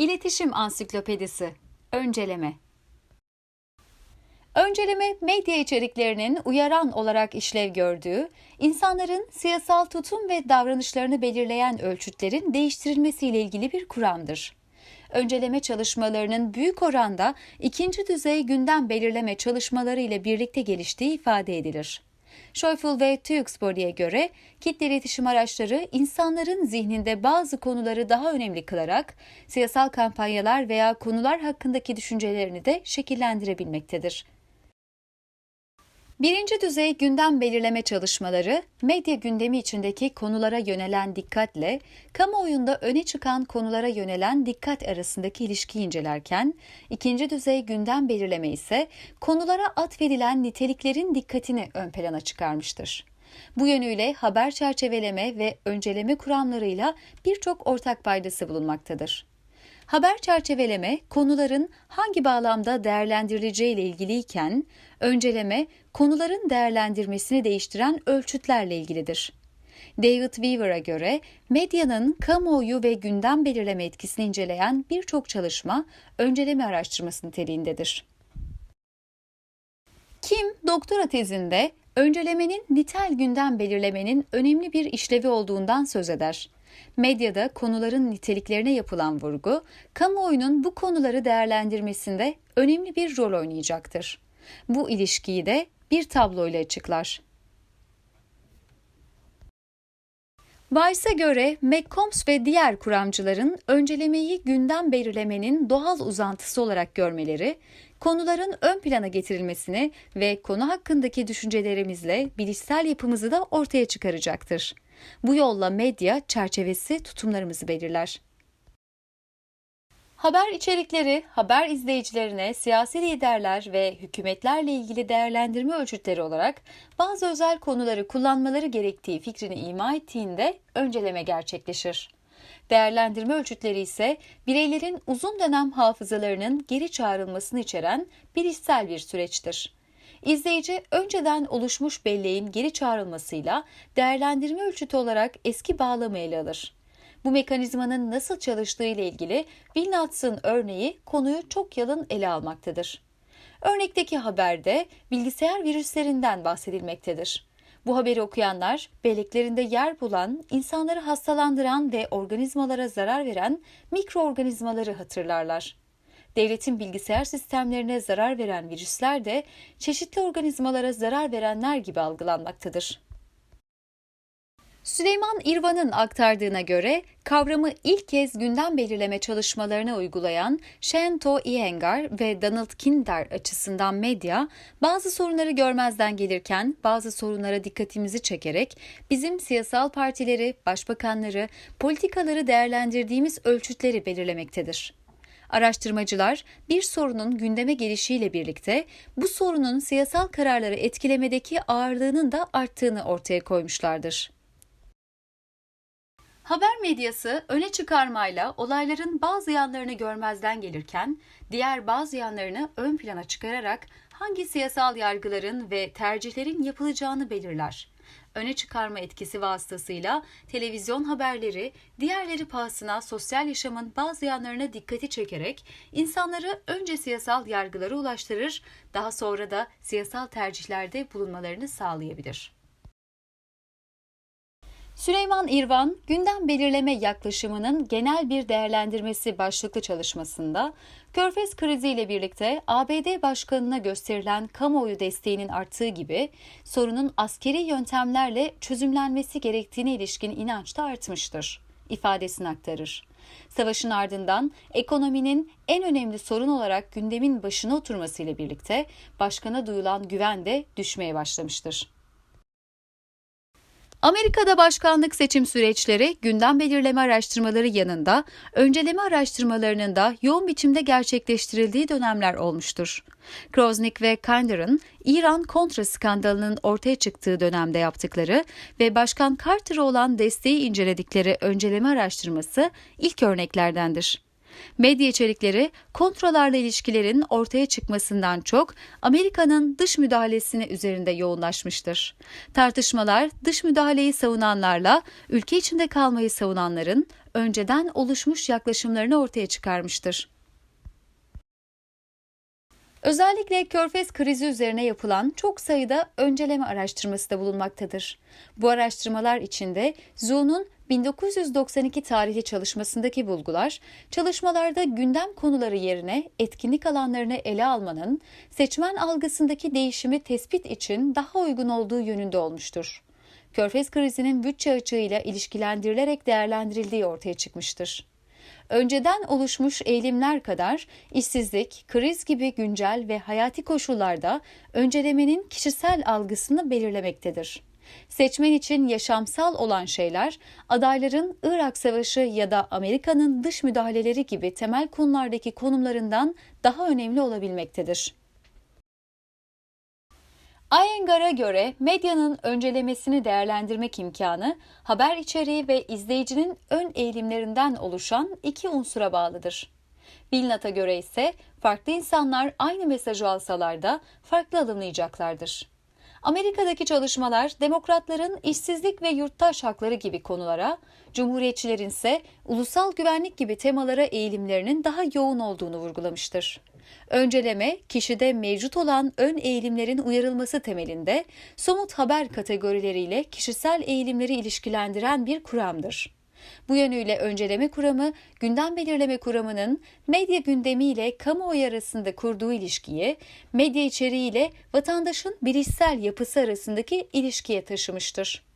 İletişim Ansiklopedisi Önceleme Önceleme, medya içeriklerinin uyaran olarak işlev gördüğü, insanların siyasal tutum ve davranışlarını belirleyen ölçütlerin değiştirilmesiyle ilgili bir kuramdır. Önceleme çalışmalarının büyük oranda ikinci düzey gündem belirleme çalışmaları ile birlikte geliştiği ifade edilir. Schäuble ve Tewksbury'e göre kitle iletişim araçları insanların zihninde bazı konuları daha önemli kılarak siyasal kampanyalar veya konular hakkındaki düşüncelerini de şekillendirebilmektedir. Birinci düzey gündem belirleme çalışmaları, medya gündemi içindeki konulara yönelen dikkatle, kamuoyunda öne çıkan konulara yönelen dikkat arasındaki ilişkiyi incelerken, ikinci düzey gündem belirleme ise konulara atfedilen niteliklerin dikkatini ön plana çıkarmıştır. Bu yönüyle haber çerçeveleme ve önceleme kuramlarıyla birçok ortak paydası bulunmaktadır. Haber çerçeveleme konuların hangi bağlamda değerlendirileceği ile ilgiliyken, önceleme konuların değerlendirmesini değiştiren ölçütlerle ilgilidir. David Weaver'a göre medyanın kamuoyu ve gündem belirleme etkisini inceleyen birçok çalışma önceleme araştırması niteliğindedir. Kim doktora tezinde öncelemenin nitel gündem belirlemenin önemli bir işlevi olduğundan söz eder. Medyada konuların niteliklerine yapılan vurgu, kamuoyunun bu konuları değerlendirmesinde önemli bir rol oynayacaktır. Bu ilişkiyi de bir tabloyla açıklar. Weiss'e göre McCombs ve diğer kuramcıların öncelemeyi gündem belirlemenin doğal uzantısı olarak görmeleri, konuların ön plana getirilmesini ve konu hakkındaki düşüncelerimizle bilişsel yapımızı da ortaya çıkaracaktır. Bu yolla medya çerçevesi tutumlarımızı belirler. Haber içerikleri, haber izleyicilerine siyasi liderler ve hükümetlerle ilgili değerlendirme ölçütleri olarak bazı özel konuları kullanmaları gerektiği fikrini ima ettiğinde önceleme gerçekleşir. Değerlendirme ölçütleri ise bireylerin uzun dönem hafızalarının geri çağrılmasını içeren bilişsel bir süreçtir. İzleyici önceden oluşmuş belleğin geri çağrılmasıyla değerlendirme ölçütü olarak eski bağlamı ele alır. Bu mekanizmanın nasıl çalıştığı ile ilgili Wilnats'ın örneği konuyu çok yalın ele almaktadır. Örnekteki haberde bilgisayar virüslerinden bahsedilmektedir. Bu haberi okuyanlar belleklerinde yer bulan, insanları hastalandıran ve organizmalara zarar veren mikroorganizmaları hatırlarlar. Devletin bilgisayar sistemlerine zarar veren virüsler de çeşitli organizmalara zarar verenler gibi algılanmaktadır. Süleyman İrvan'ın aktardığına göre kavramı ilk kez gündem belirleme çalışmalarına uygulayan Shento Iyengar ve Donald Kinder açısından medya, bazı sorunları görmezden gelirken bazı sorunlara dikkatimizi çekerek bizim siyasal partileri, başbakanları, politikaları değerlendirdiğimiz ölçütleri belirlemektedir. Araştırmacılar bir sorunun gündeme gelişiyle birlikte bu sorunun siyasal kararları etkilemedeki ağırlığının da arttığını ortaya koymuşlardır. Haber medyası öne çıkarmayla olayların bazı yanlarını görmezden gelirken diğer bazı yanlarını ön plana çıkararak hangi siyasal yargıların ve tercihlerin yapılacağını belirler. Öne çıkarma etkisi vasıtasıyla televizyon haberleri diğerleri pahasına sosyal yaşamın bazı yanlarına dikkati çekerek insanları önce siyasal yargılara ulaştırır, daha sonra da siyasal tercihlerde bulunmalarını sağlayabilir. Süleyman İrvan, gündem belirleme yaklaşımının genel bir değerlendirmesi başlıklı çalışmasında, Körfez krizi ile birlikte ABD başkanına gösterilen kamuoyu desteğinin arttığı gibi sorunun askeri yöntemlerle çözümlenmesi gerektiğine ilişkin inanç da artmıştır ifadesini aktarır. Savaşın ardından ekonominin en önemli sorun olarak gündemin başına oturmasıyla birlikte başkana duyulan güven de düşmeye başlamıştır. Amerika'da başkanlık seçim süreçleri gündem belirleme araştırmaları yanında önceleme araştırmalarının da yoğun biçimde gerçekleştirildiği dönemler olmuştur. Krosnik ve Kinder'ın İran kontra skandalının ortaya çıktığı dönemde yaptıkları ve Başkan Carter'a olan desteği inceledikleri önceleme araştırması ilk örneklerdendir. Medya içerikleri kontrolarla ilişkilerin ortaya çıkmasından çok Amerika'nın dış müdahalesine üzerinde yoğunlaşmıştır. Tartışmalar dış müdahaleyi savunanlarla ülke içinde kalmayı savunanların önceden oluşmuş yaklaşımlarını ortaya çıkarmıştır. Özellikle Körfez krizi üzerine yapılan çok sayıda önceleme araştırması da bulunmaktadır. Bu araştırmalar içinde Zu'nun 1992 tarihli çalışmasındaki bulgular, çalışmalarda gündem konuları yerine etkinlik alanlarını ele almanın seçmen algısındaki değişimi tespit için daha uygun olduğu yönünde olmuştur. Körfez krizinin bütçe açığıyla ilişkilendirilerek değerlendirildiği ortaya çıkmıştır. Önceden oluşmuş eğilimler kadar işsizlik, kriz gibi güncel ve hayati koşullarda öncelemenin kişisel algısını belirlemektedir. Seçmen için yaşamsal olan şeyler adayların Irak Savaşı ya da Amerika'nın dış müdahaleleri gibi temel konulardaki konumlarından daha önemli olabilmektedir. Iyengar'a göre medyanın öncelemesini değerlendirmek imkanı haber içeriği ve izleyicinin ön eğilimlerinden oluşan iki unsura bağlıdır. Bilnat'a göre ise farklı insanlar aynı mesajı alsalar da farklı alımlayacaklardır. Amerika'daki çalışmalar demokratların işsizlik ve yurttaş hakları gibi konulara, cumhuriyetçilerin ise ulusal güvenlik gibi temalara eğilimlerinin daha yoğun olduğunu vurgulamıştır. Önceleme, kişide mevcut olan ön eğilimlerin uyarılması temelinde somut haber kategorileriyle kişisel eğilimleri ilişkilendiren bir kuramdır. Bu yönüyle önceleme kuramı, gündem belirleme kuramının medya gündemiyle kamuoyu arasında kurduğu ilişkiyi, medya içeriğiyle vatandaşın bilişsel yapısı arasındaki ilişkiye taşımıştır.